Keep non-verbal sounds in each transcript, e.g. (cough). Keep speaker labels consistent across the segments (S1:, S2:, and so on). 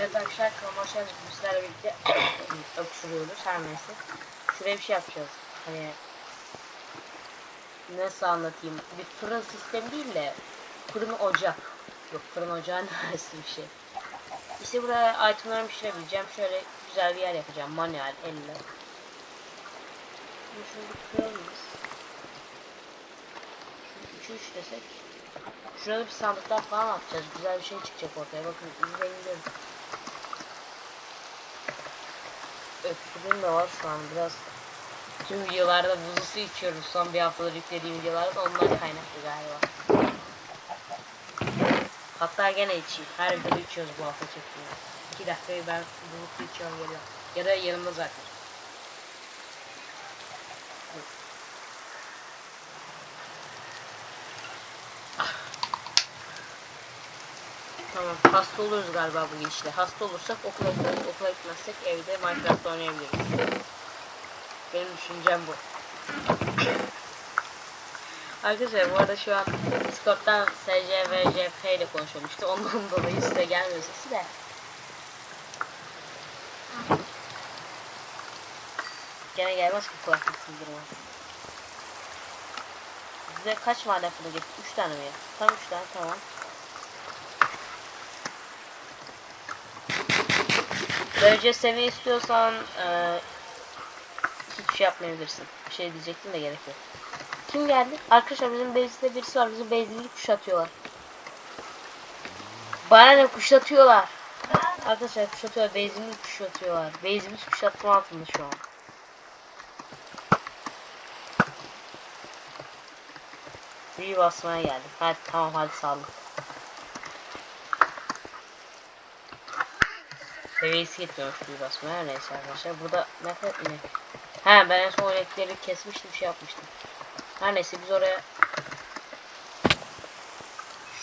S1: Evet arkadaşlar. Bugün Sizlerle birlikte (coughs) öksürüyoruz her neyse. Şuraya bir şey yapacağız. Hani nasıl anlatayım? Bir fırın sistemi değil de fırın ocak. Yok fırın ocağın (laughs) arası bir şey. İşte buraya itemlerimi pişirebileceğim. Şöyle güzel bir yer yapacağım. Manuel, elle. Bunu şunu bir kıralım biz. Şu 3 3 desek. Şurada bir sandıklar falan atacağız. Güzel bir şey çıkacak ortaya. Bakın izleyin Öksürüğüm de var şu an biraz. Tüm videolarda buzlu su içiyoruz. Son bir haftadır yüklediğim videolarda ondan kaynaklı galiba. Hatta gene içeyim. Her videoda içiyoruz bu hafta çektiğimiz. 2 dakikayı ben buzlu su içiyorum geliyorum. Ya da yanımda zaten. Tamam. Hasta oluruz galiba bu gidişle. Hasta olursak okula gideriz. Okula gitmezsek evde Minecraft oynayabiliriz. Benim düşüncem bu. (coughs) Arkadaşlar bu arada şu an Discord'dan SC ve JF ile konuşuyorum işte ondan (laughs) dolayı size gelmiyor sesi de. Gene gelmez ki kulaklık sızdırmaz. Size kaç maden fırını getirdim? 3 tane mi? Tam 3 tane tamam. Derece seviye istiyorsan eee hiçbir şey yapmayabilirsin. Bir şey diyecektim de gerek yok. Kim geldi? Arkadaşlar bizim base'de birisi var. Bizim base'imizi kuşatıyorlar. Bana ne kuşatıyorlar? Arkadaşlar kuşatıyorlar. Base'imizi kuşatıyorlar. Base'imiz kuşatma altında şu an. Büyü basmaya geldik. Hadi tamam hadi sağlık. Seviyesi yetmiyormuş büyü basmaya. Her neyse arkadaşlar. Burada ne kadar. He ben en son inekleri kesmiştim şey yapmıştım. Her neyse biz oraya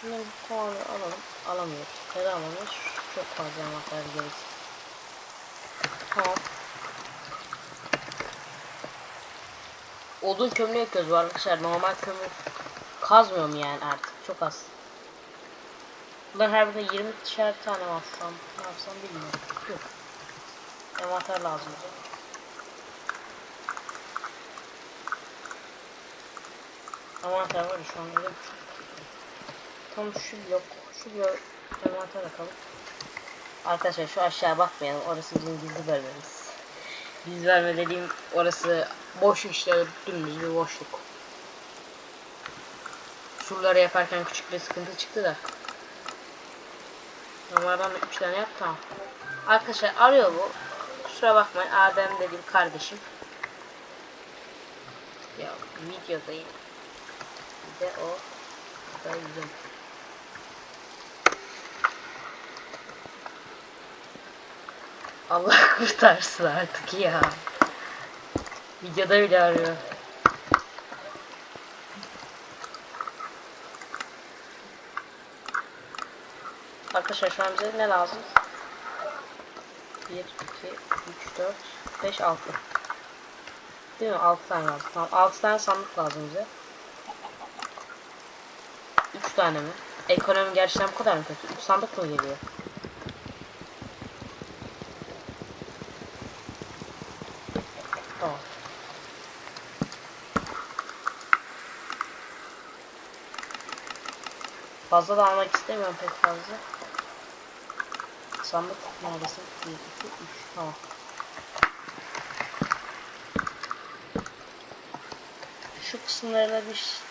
S1: Şunları bir kovanı alalım. Alamıyoruz. Neden alamıyoruz? Çok fazla anahtar gerisi. Tamam. Odun kömürü yakıyoruz bu arkadaşlar. Normal kömür kazmıyorum yani artık. Çok az. Bunlar her birine 20 tane alsam? Ne yapsam bilmiyorum. Yok. Envanter lazım. Envanter var şu an öyle şey. Tam şu blok, şu blok envanter atalım. Arkadaşlar şu aşağı bakmayalım. Orası bizim gizli bölmemiz. Gizli bölme dediğim orası boş işte dümdüz bir boşluk. Surları yaparken küçük bir sıkıntı çıktı da. Normalden 3 tane yap tamam. Arkadaşlar arıyor bu. Kusura bakmayın Adem dediğim kardeşim. Ya videodayım. Bir de o dayım. Allah (laughs) kurtarsın artık ya. Videoda bile arıyor. Arkadaşlar şu an bize ne lazım? 1, 2, 3, 4, 5, 6. Değil mi? 6 tane lazım. Tamam 6 tane sandık lazım bize. 3 tane mi? Ekonomi gerçekten bu kadar mı kötü? 3 sandık mı geliyor? Tamam. Fazla da almak istemiyorum pek fazla. Sandık neredesin? 1, 2, 3. Tamam. Şu kısımlarına bir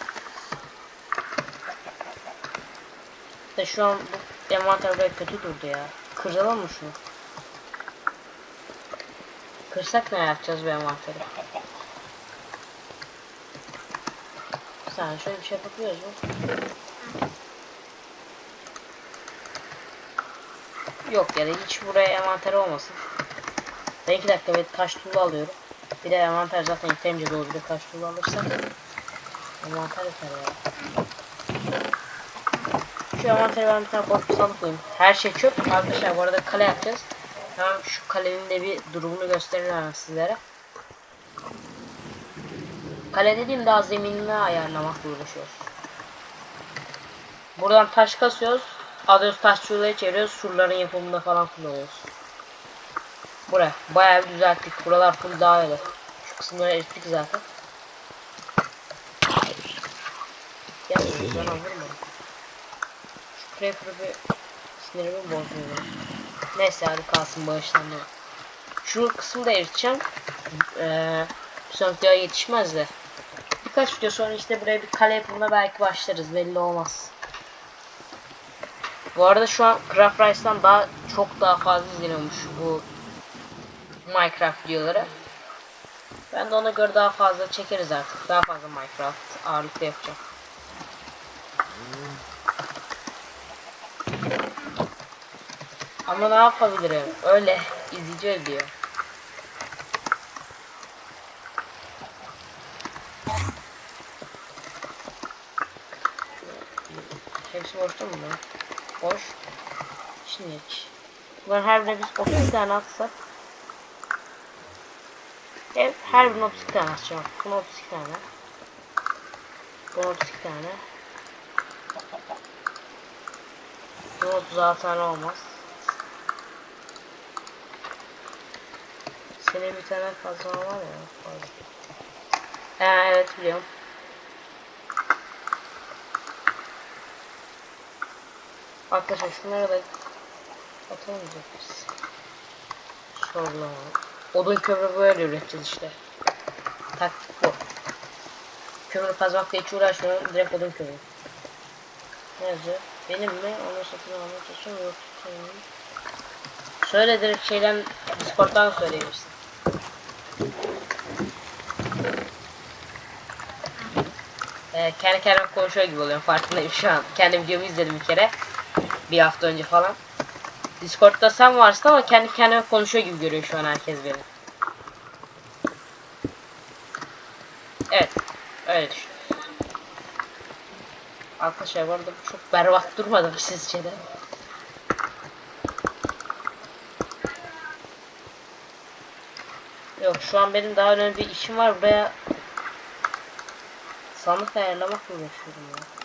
S1: de şu an bu envanter böyle kötü durdu ya. Kıralım mı şunu? Kırsak ne yapacağız bu envanteri? Sen şöyle bir şey yapabiliyoruz mu? Yok ya hiç buraya envanter olmasın. Ben 2 dakika bir taş tuğla alıyorum. Bir de envanter zaten yeterince dolu bir de taş tuğla alırsak envanter yeter ya. Şu envantere ben bir tane boş bir koyayım. Her şey çöp. Arkadaşlar bu arada kale yapacağız. Hemen şu kalenin de bir durumunu gösteririm sizlere. Kale dediğim daha zeminini ayarlamakla uğraşıyoruz. Buradan taş kasıyoruz. Alıyoruz taş çuğlaya çeviriyoruz. Surların yapımında falan kullanıyoruz. Buraya bayağı bir düzelttik. Buralar full daha öyle. Şu kısımları erittik zaten. Gel ben vurma. Şu creeper'ı bir sinirimi bozuyor. Neyse hadi kalsın bağışlanma. Şu kısmı da eriteceğim. Ee, bir sonraki yetişmez de. Birkaç video sonra işte buraya bir kale yapımına belki başlarız. Belli olmaz. Bu arada şu an Craft Rice'dan daha çok daha fazla izleniyormuş bu Minecraft videoları. Ben de ona göre daha fazla çekeriz artık. Daha fazla Minecraft ağırlıklı yapacağım. Ama ne yapabilirim? Öyle izleyici ölüyor. Hepsi boşta mı Boş. Şimdi hiç. Bunların her birine biz 30 tane atsak. Evet, her birine 32 tane atacağım. Buna 32 tane. Buna 32 tane. Buna 36 tane olmaz. Senin bir tane fazla var ya. Fazla. Ee, evet biliyorum. Arkadaşlar şunlara da atamayacak biz. Sorulama. Odun kömürü böyle üreteceğiz işte. Taktik bu. Kömür kazmakla hiç uğraşmıyorum. Direkt odun kömürü. Ne yazıyor? Benim mi? Onu satın almak için yok. Söyle direkt şeyden Discord'dan söyleyebilirsin. Ee, kendi kendime konuşuyor gibi oluyorum farkındayım şu an. Kendi videomu izledim bir kere. Bir hafta önce falan. Discord'da sen varsın ama kendi kendime konuşuyor gibi görüyor şu an herkes beni. Evet. Öyle düşün. Arkadaşlar bu arada çok berbat durmadı mı sizce de? Yok şu an benim daha önemli bir işim var. Buraya sandık ayarlamakla uğraşıyorum ya.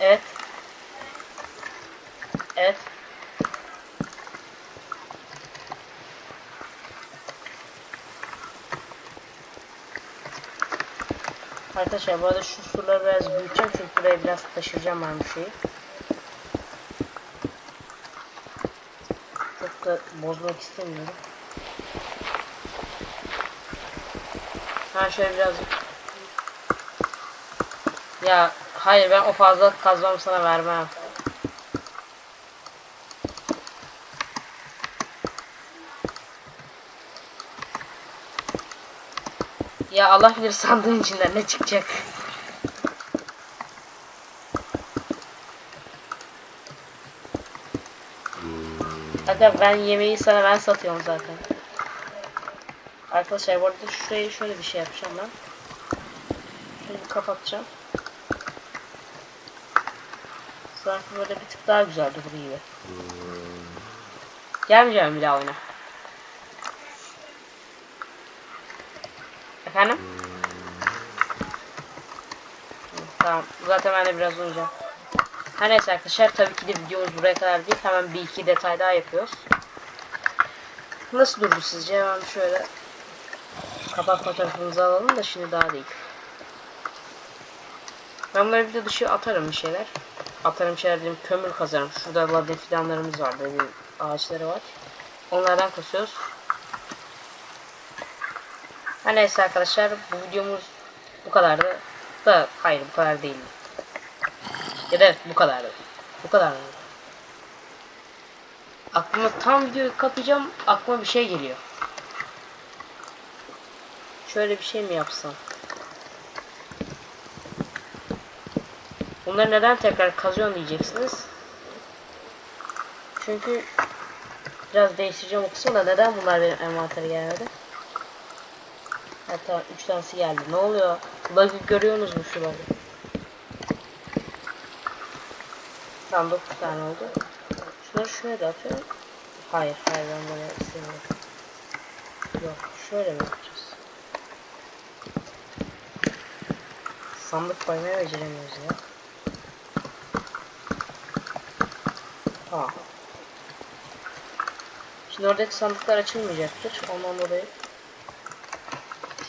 S1: Evet. Evet. Arkadaşlar bu arada şu surları biraz büyüteceğim çünkü buraya biraz taşıyacağım ben bir şeyi. Çok da bozmak istemiyorum. Ha şöyle birazcık. Ya hayır ben o fazlalık kazmamı sana vermem. Ya Allah bilir sandığın içinden ne çıkacak. Aga ben yemeği sana ben satıyorum zaten. Arkadaşlar bu arada şurayı şöyle bir şey yapacağım ben. Şunu kapatacağım. Sanki böyle bir tık daha güzel durur gibi. Gelmeyeceğim bir daha oyuna. Efendim? Tamam. Zaten ben de biraz oynayacağım. Her neyse arkadaşlar tabii ki de videomuz buraya kadar değil. Hemen bir iki detay daha yapıyoruz. Nasıl durdu sizce? Hemen şöyle kapak fotoğrafımızı alalım da şimdi daha değil. Ben böyle video dışı atarım bir şeyler. Atarım şeyler dedim kömür kazarım. Şurada ladin fidanlarımız var. Böyle ağaçları var. Onlardan kasıyoruz. Her neyse arkadaşlar bu videomuz bu kadardı. Da hayır bu kadar değil. Ya da bu kadardı. Bu kadar mı? Aklıma tam videoyu kapayacağım. Aklıma bir şey geliyor. Şöyle bir şey mi yapsam? Bunları neden tekrar kazıyorsun diyeceksiniz. Çünkü biraz değiştireceğim o kısmı da neden bunlar benim envantere gelmedi? Hatta 3 tanesi geldi. Ne oluyor? Bug'ı görüyorsunuz mu şu bug'ı? Tamam 9 tane oldu. Şunları şuraya da atıyorum. Hayır hayır ben böyle istemiyorum. Yok şöyle mi yapacağız? sandık koymayı beceremiyoruz ya. Tamam. Şimdi oradaki sandıklar açılmayacaktır. Ondan dolayı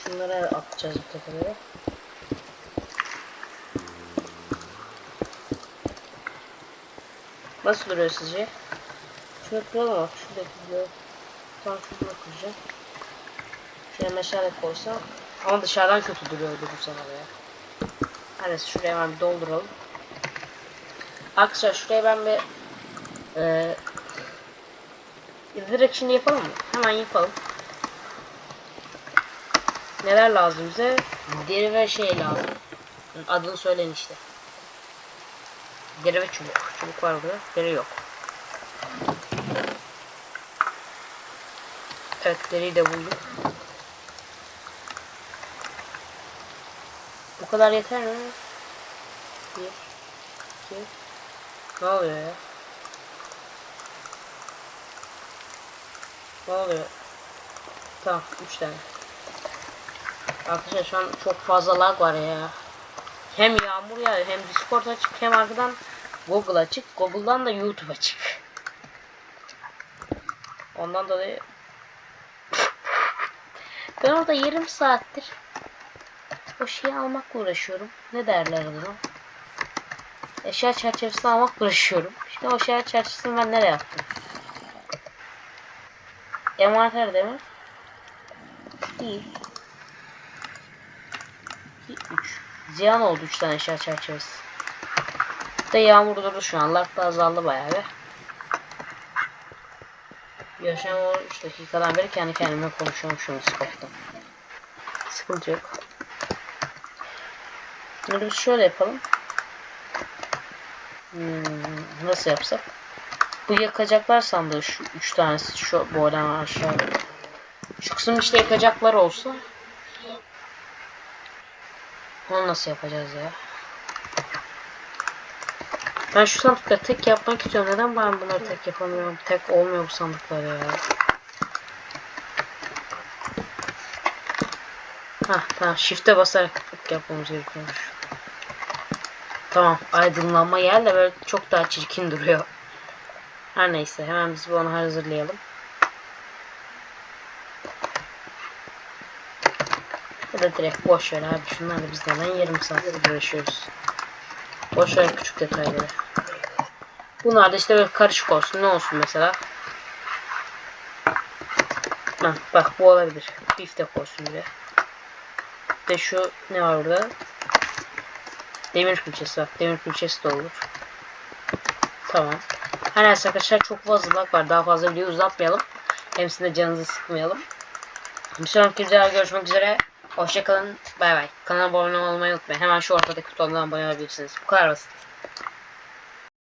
S1: şunlara atacağız bu tepeleri. Nasıl duruyor sizce? Şunu kıralım bak. Şuradaki bloğu. Tam şu bloğu kıracağım. Şuraya meşale koysam. Ama dışarıdan kötü duruyordu bu sefer ya. Neyse şuraya hemen bir dolduralım. Arkadaşlar şuraya ben bir eee direkt şimdi yapalım mı? Hemen yapalım. Neler lazım bize? Deri ve şey lazım. Adını söyleyin işte. Deri ve çubuk. Çubuk var burada. Deri yok. Evet deriyi de bulduk. Bu kadar yeter mi? Bir, iki. Ne oluyor ya? Oluyor? Tamam, üç tane. Arkadaşlar şu an çok fazla lag var ya. Hem yağmur yağıyor hem Discord açık hem arkadan Google açık. Google'dan da YouTube açık. Ondan dolayı ben orada yarım saattir o şeyi almakla uğraşıyorum. Ne derler ona? Eşya çerçevesini almakla uğraşıyorum. Şimdi o eşya çerçevesini ben nereye attım? Envanter değil mi? Değil. 3. Ziyan oldu 3 tane eşya çerçevesi. De yağmur durdu şu an. Lag da azaldı bayağı bir. Yaşam o 3 dakikadan beri kendi kendime konuşuyorum şu Discord'da. Sıkıntı yok. Biz şöyle yapalım. Hmm, nasıl yapsak? Bu yakacaklar sandığı şu üç tanesi şu boydan aşağı. Şu kısım işte yakacaklar olsa. Onu nasıl yapacağız ya? Ben şu sandıkları tek yapmak istiyorum. Neden ben bunları tek yapamıyorum? Tek olmuyor bu sandıklar ya. Hah tamam shift'e basarak yapmamız gerekiyormuş. Tamam aydınlanma yer de böyle çok daha çirkin duruyor. Her neyse hemen biz bunu hazırlayalım. Ya da direkt boş ver abi şunlarla biz neden yarım saattir uğraşıyoruz. Boş ver küçük detayları. Bunlar da işte böyle karışık olsun. Ne olsun mesela? Heh, bak bu olabilir. Biftek olsun. Bir de şu ne var burada? Demir külçesi bak. Demir külçesi de olur. Tamam. Her neyse arkadaşlar çok fazla lag var. Daha fazla video uzatmayalım. Hem sizin canınızı sıkmayalım. Bir sonraki videoda görüşmek üzere. Hoşçakalın. Bay bay. Kanala abone olmayı unutmayın. Hemen şu ortadaki butondan abone olabilirsiniz. Bu kadar basit.